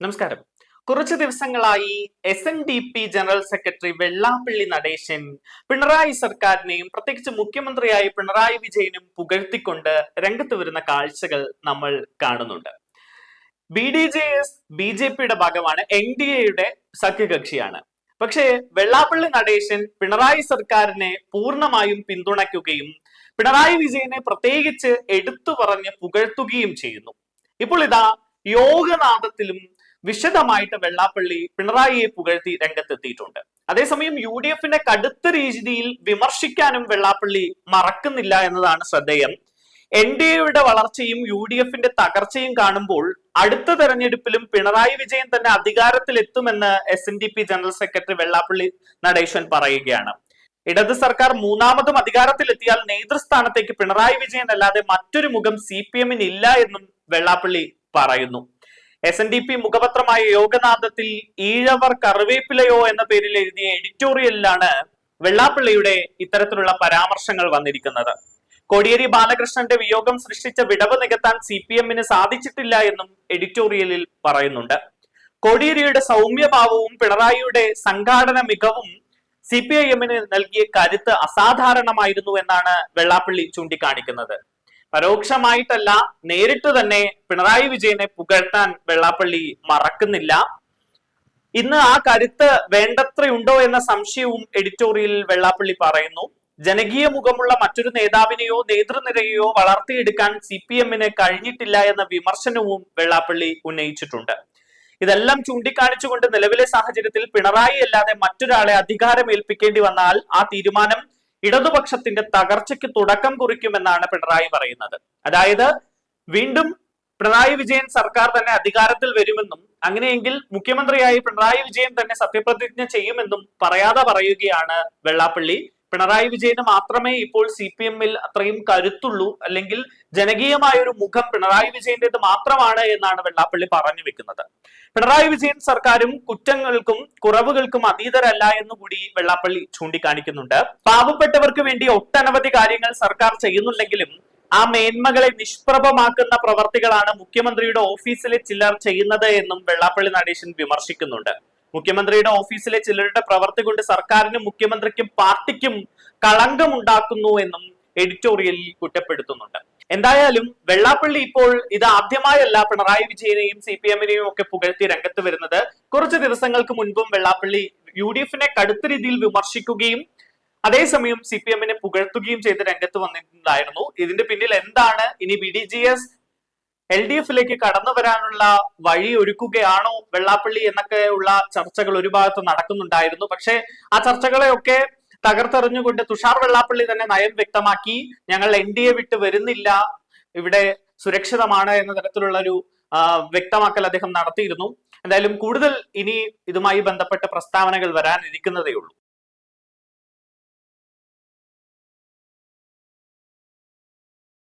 നമസ്കാരം. കുറച്ചു ദിവസങ്ങളായി S N D P general secretary Vellappally Natesan Pinarayi സർക്കാരിനെയും പ്രത്യേകിച്ച് മുഖ്യമന്ത്രിയായി പിണറായി വിജയനും പുകഴ്ത്തിക്കൊണ്ട് രംഗത്ത് വരുന്ന കാഴ്ചകൾ നമ്മൾ കാണുന്നുണ്ട്. B D J S B J പിയുടെ ഭാഗമാണ് എൻ ഡി എയുടെ സഖ്യകക്ഷിയാണ്. പക്ഷേ വെള്ളാപ്പള്ളി നടേശൻ പിണറായി സർക്കാരിനെ പൂർണമായും പിന്തുണയ്ക്കുകയും പിണറായി വിജയനെ പ്രത്യേകിച്ച് എടുത്തു പറഞ്ഞ് പുകഴ്ത്തുകയും ചെയ്യുന്നു. ഇപ്പോൾ ഇതാ യോഗനാഥത്തിലും വിശദമായിട്ട് വെള്ളാപ്പള്ളി പിണറായിയെ പുകഴ്ത്തി രംഗത്തെത്തിയിട്ടുണ്ട്. അതേസമയം യു ഡി എഫിന്റെ കടുത്ത രീതിയിൽ വിമർശിക്കാനും വെള്ളാപ്പള്ളി മറക്കുന്നില്ല എന്നതാണ് ശ്രദ്ധേയം. എൻ ഡി എയുടെ വളർച്ചയും യു ഡി എഫിന്റെ തകർച്ചയും കാണുമ്പോൾ അടുത്ത തെരഞ്ഞെടുപ്പിലും പിണറായി വിജയൻ തന്നെ അധികാരത്തിൽ എത്തുമെന്ന് S N D P general secretary Vellappally Natesan പറയുകയാണ്. ഇടത് സർക്കാർ മൂന്നാമതും അധികാരത്തിലെത്തിയാൽ നേതൃസ്ഥാനത്തേക്ക് പിണറായി വിജയൻ അല്ലാതെ മറ്റൊരു മുഖം സി പി എമ്മിന് ഇല്ല എന്നും വെള്ളാപ്പള്ളി പറയുന്നു. എസ് എൻ ഡി പി മുഖപത്രമായ യോഗനാഥത്തിൽ ഈഴവർ കറിവേപ്പിലയോ എന്ന പേരിൽ എഴുതിയ എഡിറ്റോറിയലിലാണ് വെള്ളാപ്പള്ളിയുടെ ഇത്തരത്തിലുള്ള പരാമർശങ്ങൾ വന്നിരിക്കുന്നത്. കോടിയേരി ബാലകൃഷ്ണന്റെ വിയോഗം സൃഷ്ടിച്ച വിടവ് നികത്താൻ സി പി എമ്മിന് സാധിച്ചിട്ടില്ല എന്നും എഡിറ്റോറിയലിൽ പറയുന്നുണ്ട്. കോടിയേരിയുടെ സൗമ്യഭാവവും പിണറായിയുടെ സംഘാടന മികവും സി പി ഐ എമ്മിന് നൽകിയ കരുത്ത് അസാധാരണമായിരുന്നു എന്നാണ് വെള്ളാപ്പള്ളി ചൂണ്ടിക്കാണിക്കുന്നത്. പരോക്ഷമായിട്ടല്ല നേരിട്ട് തന്നെ പിണറായി വിജയനെ പുകഴ്ത്താൻ വെള്ളാപ്പള്ളി മറക്കുന്നില്ല. ഇന്ന് ആ കരുത്ത് വേണ്ടത്രയുണ്ടോ എന്ന സംശയവും എഡിറ്റോറിയലിൽ വെള്ളാപ്പള്ളി പറയുന്നു. ജനകീയ മുഖമുള്ള മറ്റൊരു നേതാവിനെയോ നേതൃനിരയെയോ വളർത്തിയെടുക്കാൻ സി പി എമ്മിന് കഴിഞ്ഞിട്ടില്ല എന്ന വിമർശനവും വെള്ളാപ്പള്ളി ഉന്നയിച്ചിട്ടുണ്ട്. ഇതെല്ലാം ചൂണ്ടിക്കാണിച്ചുകൊണ്ട് നിലവിലെ സാഹചര്യത്തിൽ പിണറായി അല്ലാതെ മറ്റൊരാളെ അധികാരമേൽപ്പിക്കേണ്ടി വന്നാൽ ആ തീരുമാനം ഇടതുപക്ഷത്തിന്റെ തകർച്ചയ്ക്ക് തുടക്കം കുറിക്കുമെന്നാണ് പിണറായി പറയുന്നത്. അതായത് വീണ്ടും പിണറായി വിജയൻ സർക്കാർ തന്നെ അധികാരത്തിൽ വരുമെന്നും അങ്ങനെയെങ്കിൽ മുഖ്യമന്ത്രിയായി പിണറായി വിജയൻ തന്നെ സത്യപ്രതിജ്ഞ ചെയ്യുമെന്നും പറയാതെ പറയുകയാണ് വെള്ളാപ്പള്ളി. പിണറായി വിജയന് മാത്രമേ ഇപ്പോൾ സി പി എമ്മിൽ അത്രയും കരുത്തുള്ളൂ. അല്ലെങ്കിൽ ജനകീയമായ ഒരു മുഖം പിണറായി വിജയന്റേത് മാത്രമാണ് എന്നാണ് വെള്ളാപ്പള്ളി പറഞ്ഞു വെക്കുന്നത്. പിണറായി വിജയൻ സർക്കാരും കുറ്റങ്ങൾക്കും കുറവുകൾക്കും അതീതരല്ല എന്നുകൂടി വെള്ളാപ്പള്ളി ചൂണ്ടിക്കാണിക്കുന്നുണ്ട്. പാവപ്പെട്ടവർക്ക് വേണ്ടി ഒട്ടനവധി കാര്യങ്ങൾ സർക്കാർ ചെയ്യുന്നുണ്ടെങ്കിലും ആ മേന്മകളെ നിഷ്പ്രഭമാക്കുന്ന പ്രവർത്തികളാണ് മുഖ്യമന്ത്രിയുടെ ഓഫീസിലെ ചിലർ ചെയ്യുന്നത് എന്നും വെള്ളാപ്പള്ളി നടേശൻ വിമർശിക്കുന്നുണ്ട്. മുഖ്യമന്ത്രിയുടെ ഓഫീസിലെ ചിലരുടെ പ്രവർത്തി കൊണ്ട് സർക്കാരിനും മുഖ്യമന്ത്രിക്കും പാർട്ടിക്കും കളങ്കമുണ്ടാക്കുന്നു എന്നും എഡിറ്റോറിയലിൽ കുറ്റപ്പെടുത്തുന്നുണ്ട്. എന്തായാലും വെള്ളാപ്പള്ളി ഇപ്പോൾ ഇത് ആദ്യമായല്ല പിണറായി വിജയനെയും സി പി എമ്മിനെയും ഒക്കെ പുകഴ്ത്തി രംഗത്ത് വരുന്നത്. കുറച്ച് ദിവസങ്ങൾക്ക് മുൻപും വെള്ളാപ്പള്ളി യു ഡി എഫിനെ കടുത്ത രീതിയിൽ വിമർശിക്കുകയും അതേസമയം സി പി എമ്മിനെ പുകഴ്ത്തുകയും ചെയ്ത് രംഗത്ത് വന്നിട്ടുണ്ടായിരുന്നു. ഇതിന്റെ പിന്നിൽ എന്താണ്? ഇനി B D J S L D എഫിലേക്ക് കടന്നു വരാനുള്ള വഴി ഒരുക്കുകയാണോ വെള്ളാപ്പള്ളി എന്നൊക്കെ ഉള്ള ചർച്ചകൾ ഒരു ഭാഗത്ത് നടക്കുന്നുണ്ടായിരുന്നു. പക്ഷേ ആ ചർച്ചകളെയൊക്കെ തകർത്തെറിഞ്ഞുകൊണ്ട് തുഷാർ വെള്ളാപ്പള്ളി തന്നെ നയം വ്യക്തമാക്കി. ഞങ്ങൾ എൻ ഡി എ വിട്ട് വരുന്നില്ല. ഇവിടെ സുരക്ഷിതമാണ് എന്ന തരത്തിലുള്ള ഒരു വ്യക്തമാക്കൽ അദ്ദേഹം നടത്തിയിരുന്നു. എന്തായാലും കൂടുതൽ ഇനി ഇതുമായി ബന്ധപ്പെട്ട പ്രസ്താവനകൾ വരാനിരിക്കുന്നതേ ഉള്ളൂ